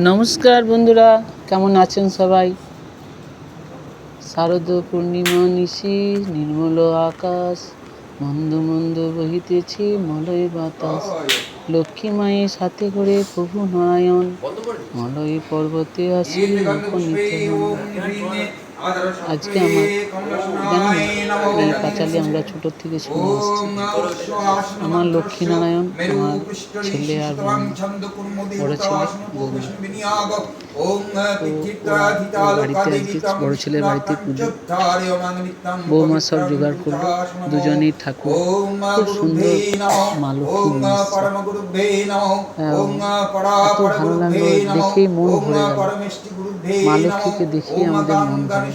নমস্কার বন্ধুরা, কেমন আছেন সবাই? শারদ পূর্ণিমা নিশি, নির্মল আকাশ, মন্দ মন্দ বহিতেছে মলয় বাতাস। লক্ষ্মী মায়ের সাথে করে প্রভু নারায়ণ, মলয় পর্বতে আসি আজকে আমার জানেন পাঁচালি, আমরা ছোট থেকে শুনে আসছি আমার লক্ষ্মীনারায়ণ, আমার ছেলে আর বড় ছেলে বাড়িতে বড় ছেলের বাড়িতে পুজো। বৌমা সব জোগাড় করল। দুজনেই ঠাকুর। খুব সুন্দর মা লক্ষ্মী এত ভালো লাগল, দেখেই মন ভরে গেল। মা লক্ষ্মীকে দেখেই আমাদের মন ভরে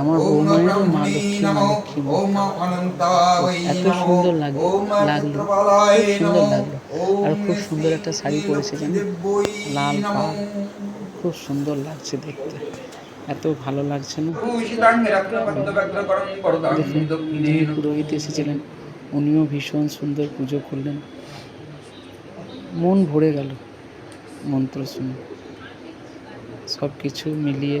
আমার মা লক্ষ্মী মা লক্ষ্মী। এত সুন্দর লাগল লাগল খুব সুন্দর লাগল। আর খুব সুন্দর একটা শাড়ি পরেছে জানেন লাল পাড়। খুব সুন্দর লাগছে দেখতে। এত ভালো লাগছে না? দেখুন পুরোহিত এসেছিলেন উনিও ভীষণ সুন্দর পুজো করলেন। মন ভরে গেল মন্ত্র শুনে। সব কিছু মিলিয়ে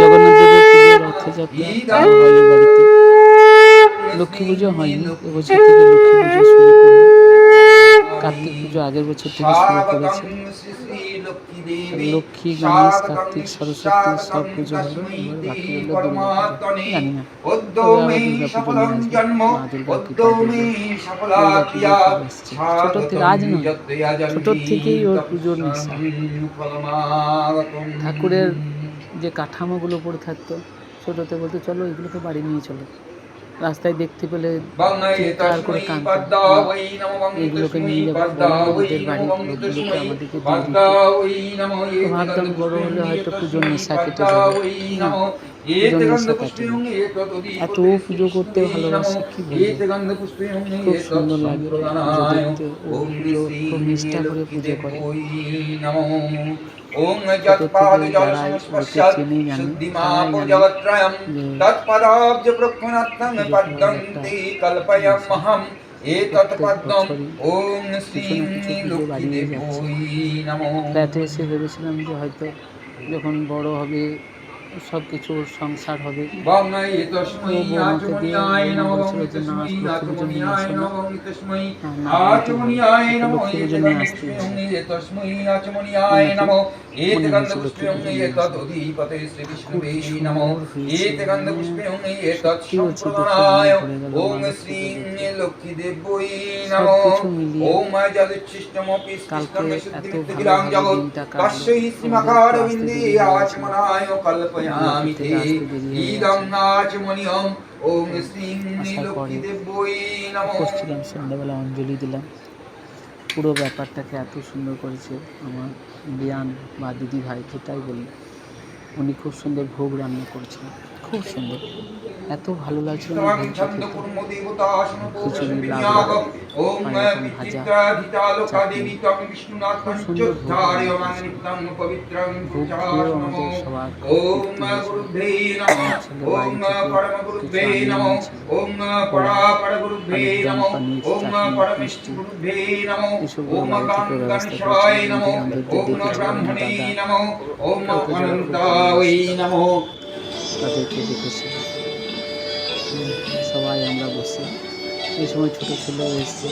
জগন্নাথ দেবের রথযাত্রা। হয় বাড়িতে। লক্ষ্মী পুজো হয়নি এবছর থেকে লক্ষ্মী পুজো শুরু করল কার্তিক পুজো আগের বছর থেকে শুরু করেছে। লক্ষ্মী গণেশ কার্তিক সরস্বতী সব পুজো হলো এবার বাকি হলো দুর্গা জানি না। ছোটোর থেকে আজ নয়। ছোটোর থেকেই ওর পুজোর নেশা। ঠাকুরের যে কাঠামোগুলো পড়ে থাকতো ছোটোতে বলতো চলো এগুলোকে বাড়ি নিয়ে চলো। রাস্তায় দেখতে পেলে চিৎকার করে কাঁদতো এগুলোকে নিয়ে যাব বাড়ি লোকগুলোকে আমাদেরকে দিয়ে দিত। ভাবতাম বড় হলে হয়তো পুজোর নেশা কেটে যাবে। এত পুজো করতে ভালোবাসে কি খুব সুন্দর লাগে ও পুজো খুব নিষ্ঠা করে পুজো করে। ওম যৎপাদ জলসংস্পর্শাৎ তৎপদাব্জ পদ্মন্তি কল্পয়ামহম এতৎ পদ্মম। ওম নমো। এসে ভেবেছিলাম যে হয়তো যখন বড় হবে সব কিছু ওর সংসার হবে। কালকে এত জগৎ দিনটা শ্রীমকারবিন্দে আচমনায় কল্পয়ামি তে ইদং আচমনিয়ম ওম শ্রী লক্ষ্মী দেবৈ নমো করছিলাম সন্ধ্যাবেলা অঞ্জলি দিলাম পুরো ব্যাপারটাকে এত সুন্দর করেছে আমার বিয়ান বা দিদি ভাই তাই বলি। উনি খুব সুন্দর ভোগ রান্না করেছিলেন। খুব সুন্দর। এত ভালো লাগছিল খিচুড়ি ব্রাহ্মণে নমঃ। ওম অনন্তায় নমঃ। তাদেরকে দেখেছি সবাই আমরা বসে। এই সময় ছোটো ছেলেও এসছে।